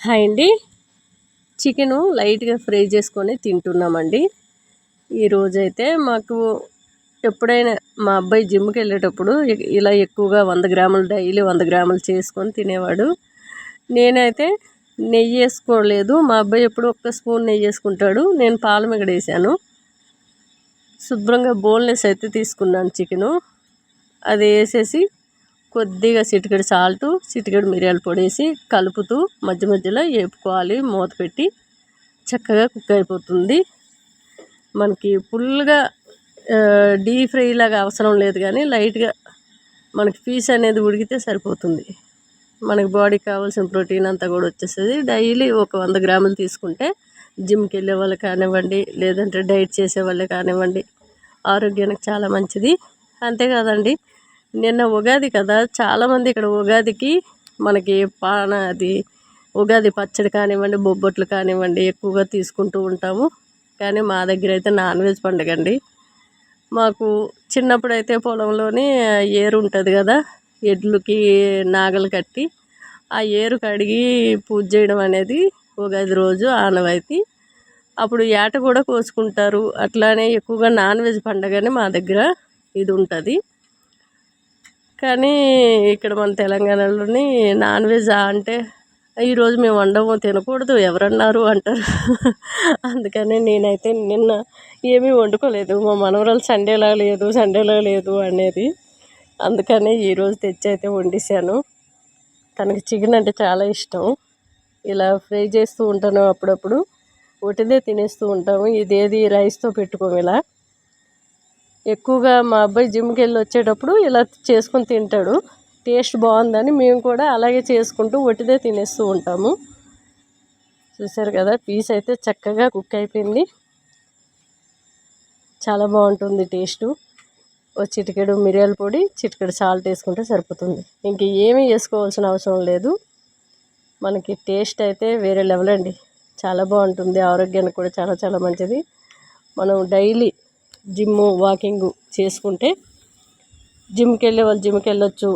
Hi అండి. Chicken లైట్గా fry చేసుకొని తింటున్నామండి. ఈరోజైతే మాకు ఎప్పుడైనా మా అబ్బాయి జిమ్కి వెళ్ళేటప్పుడు ఇలా ఎక్కువగా వంద గ్రాములు డైలీ వంద గ్రాములు చేసుకొని తినేవాడు. నేనైతే నెయ్యి వేసుకోలేదు. మా అబ్బాయి ఎప్పుడు ఒక్క స్పూన్ నెయ్యి వేసుకుంటాడు. నేను పాల వేసాను శుభ్రంగా బోన్లెస్ అయితే తీసుకున్నాను చికెను. అది వేసేసి కొద్దిగా చిటికెడు సాల్ట్ చిటికెడు మిరియాల పొడి వేసి కలుపుతూ మధ్య మధ్యలో వేపుకోవాలి మూత పెట్టి చక్కగా కుక్ అయిపోతుంది. మనకి ఫుల్గా డీప్ ఫ్రై లాగా అవసరం లేదు కానీ లైట్గా మనకి పీస్ అనేది ఉడికితే సరిపోతుంది. మనకి బాడీకి కావాల్సిన ప్రోటీన్ అంతా కూడా వచ్చేస్తుంది. డైలీ ఒక వంద గ్రాములు తీసుకుంటే జిమ్కి వెళ్ళే వాళ్ళు కానివ్వండి లేదంటే డైట్ చేసే వాళ్ళే కానివ్వండి ఆరోగ్యానికి చాలా మంచిది. అంతేకాదండి నిన్న ఉగాది కదా చాలామంది ఇక్కడ ఉగాదికి మనకి పాన అది ఉగాది పచ్చడి కానివ్వండి బొబ్బట్లు కానివ్వండి ఎక్కువగా తీసుకుంటూ ఉంటాము. కానీ మా దగ్గర అయితే నాన్ వెజ్ పండుగ అండి. మాకు చిన్నప్పుడు అయితే పొలంలోనే ఏరు ఉంటుంది కదా ఎడ్లకి నాగలు కట్టి ఆ ఏరు కడిగి పూజ చేయడం అనేది ఉగాది రోజు ఆనవాయితీ. అప్పుడు ఏట కూడా కోసుకుంటారు. అట్లానే ఎక్కువగా నాన్ వెజ్ పండుగనే మా దగ్గర ఇది ఉంటుంది. కానీ ఇక్కడ మన తెలంగాణలోని నాన్ వెజ్ అంటే ఈరోజు మేము వండము తినకూడదు ఎవరన్నారు అంటారు. అందుకని నేనైతే నిన్న ఏమీ వండుకోలేదు. మా మనవరాలు సండేలా లేదు సండేలా లేదు అనేది. అందుకని ఈరోజు తెచ్చి అయితే వండేసాను తనకి చికెన్ అంటే చాలా ఇష్టం. ఇలా ఫ్రై చేస్తూ ఉంటాను అప్పుడప్పుడు. ఒకటిదే తినేస్తూ ఉంటాము. ఇదేది రైస్తో పెట్టుకోము ఇలా. ఎక్కువగా మా అబ్బాయి జిమ్కి వెళ్ళి వచ్చేటప్పుడు ఇలా చేసుకొని తింటాడు. టేస్ట్ బాగుందని మేము కూడా అలాగే చేసుకుంటూ ఒట్టిదే తినేస్తూ ఉంటాము. చూసారు కదా పీస్ అయితే చక్కగా కుక్ అయిపోయింది. చాలా బాగుంటుంది టేస్టు. ఓ చిటికెడు మిరియాల పొడి చిటికెడు సాల్ట్ వేసుకుంటే సరిపోతుంది. ఇంక ఏమీ వేసుకోవాల్సిన అవసరం లేదు. మనకి టేస్ట్ అయితే వేరే లెవెల్ అండి. చాలా బాగుంటుంది ఆరోగ్యానికి కూడా చాలా చాలా మంచిది. మనం డైలీ జిమ్ వాకింగ్ చేసుకుంటే జిమ్కి వెళ్ళే వాళ్ళు జిమ్కి వెళ్ళొచ్చు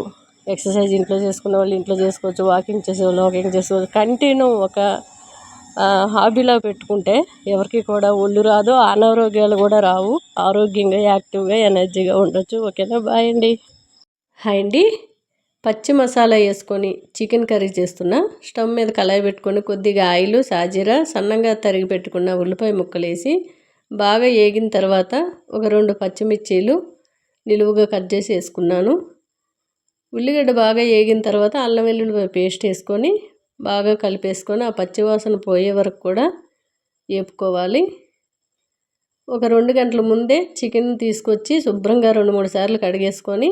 ఎక్సర్సైజ్ ఇంట్లో చేసుకునే వాళ్ళు ఇంట్లో చేసుకోవచ్చు. వాకింగ్ చేసే వాళ్ళు వాకింగ్ చేసుకోవచ్చు కంటిన్యూ ఒక హాబీలా పెట్టుకుంటే ఎవరికి కూడా ఒళ్ళు రాదు అనారోగ్యాలు కూడా రావు. ఆరోగ్యంగా యాక్టివ్గా ఎనర్జీగా ఉండొచ్చు. ఓకేనా? బాయ్ అండి. హాయ్ అండి. పచ్చి మసాలా వేసుకొని చికెన్ కర్రీ చేస్తున్నా. స్టవ్ మీద కళాయి పెట్టుకొని కొద్దిగా ఆయిల్ సాజీరా సన్నంగా తరిగి పెట్టుకున్న ఉల్లిపాయ ముక్కలు వేసి బాగా వేగిన తర్వాత ఒక రెండు పచ్చిమిర్చీలు నిలువుగా కట్ చేసి వేసుకున్నాను. ఉల్లిగడ్డ బాగా వేగిన తర్వాత అల్లం వెల్లుల్లి పేస్ట్ వేసుకొని బాగా కలిపేసుకొని ఆ పచ్చివాసన పోయే వరకు కూడా వేపుకోవాలి ఒక రెండు గంటల ముందే చికెన్ తీసుకొచ్చి శుభ్రంగా రెండు మూడు సార్లు కడిగేసుకొని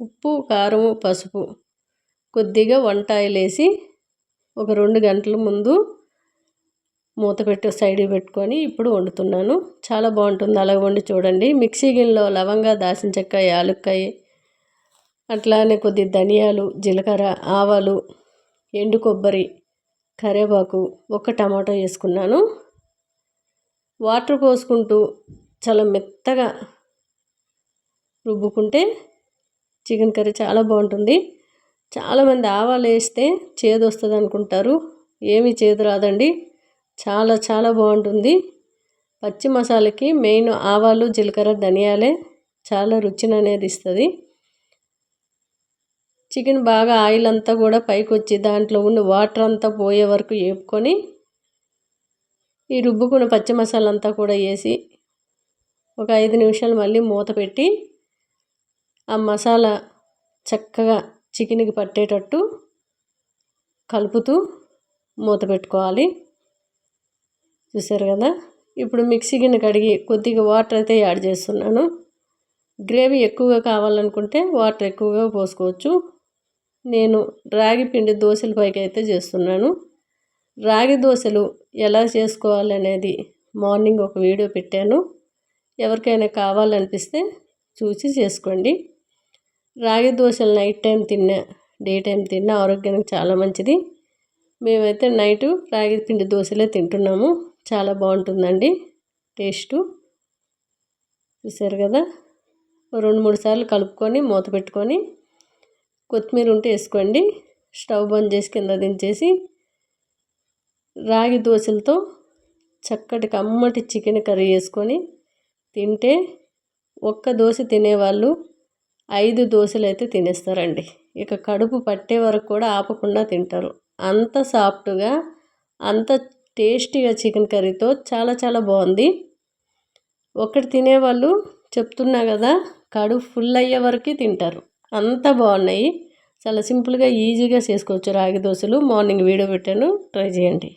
ఉప్పు కారం పసుపు కొద్దిగా వంట ఆయిల్ వేసి ఒక రెండు గంటల ముందు మూత పెట్టి సైడ్ పెట్టుకొని ఇప్పుడు వండుతున్నాను. చాలా బాగుంటుంది. అలాగ వండి చూడండి. మిక్సీ గిన్నెలో లవంగా దాసిన చెక్క యాలక్కాయ అట్లానే కొద్ది ధనియాలు జీలకర్ర ఆవాలు ఎండు కొబ్బరి కరివేపాకు ఒక టమాటో వేసుకున్నాను. వాటర్ పోసుకుంటూ చాలా మెత్తగా రుబ్బుకుంటే చికెన్ కర్రీ చాలా బాగుంటుంది. చాలామంది ఆవాలు వేస్తే చేదు వస్తుంది అనుకుంటారు ఏమీ చేదు రాదండి. చాలా చాలా బాగుంటుంది. పచ్చి మసాలాకి మెయిన్ ఆవాలు జీలకర్ర ధనియాలే చాలా రుచిని అనేది ఇస్తుంది. చికెన్ బాగా ఆయిల్ అంతా కూడా పైకి వచ్చి దాంట్లో ఉన్న వాటర్ అంతా పోయే వరకు వేపుకొని ఈ రుబ్బుకున్న పచ్చి మసాలా అంతా కూడా వేసి ఒక ఐదు నిమిషాలు మళ్ళీ మూత పెట్టి ఆ మసాలా చక్కగా చికెన్కి పట్టేటట్టు కలుపుతూ మూత పెట్టుకోవాలి. చూసారు కదా? ఇప్పుడు మిక్సీ గిన్నె కడిగి కొద్దిగా వాటర్ అయితే యాడ్ చేస్తున్నాను. గ్రేవీ ఎక్కువగా కావాలనుకుంటే వాటర్ ఎక్కువగా పోసుకోవచ్చు. నేను రాగి పిండి దోశల పైకి అయితే చేస్తున్నాను. రాగి దోశలు ఎలా చేసుకోవాలనేది మార్నింగ్ ఒక వీడియో పెట్టాను. ఎవరికైనా కావాలనిపిస్తే చూసి చేసుకోండి. రాగి దోశలు నైట్ టైం తిన్నా డే టైం తిన్నా ఆరోగ్యానికి చాలా మంచిది. మేమైతే నైటు రాగి పిండి దోశలే తింటున్నాము. చాలా బాగుంటుందండి. టేస్టు. చూసారు కదా? రెండు మూడు సార్లు కలుపుకొని మూత పెట్టుకొని కొత్తిమీర ఉంటే వేసుకోండి. స్టవ్ బంద్ చేసి కింద దించేసి రాగి దోశలతో చక్కటి కమ్మటి చికెన్ కర్రీ వేసుకొని తింటే ఒక్క దోశ తినేవాళ్ళు ఐదు దోశలు అయితే తినేస్తారండి. ఇక కడుపు పట్టే వరకు కూడా ఆపకుండా తింటారు. అంత సాఫ్ట్గా అంత టేస్టీగా చికెన్ కర్రీతో చాలా చాలా బాగుంది. ఒకటి తినేవాళ్ళు చెప్తున్నా కదా కడుపు ఫుల్ అయ్యే వరకు తింటారు. అంత బాగున్నాయి. చాలా సింపుల్గా ఈజీగా చేసుకోవచ్చు రాగి దోశలు. మార్నింగ్ వీడియో పెట్టాను. ట్రై చేయండి.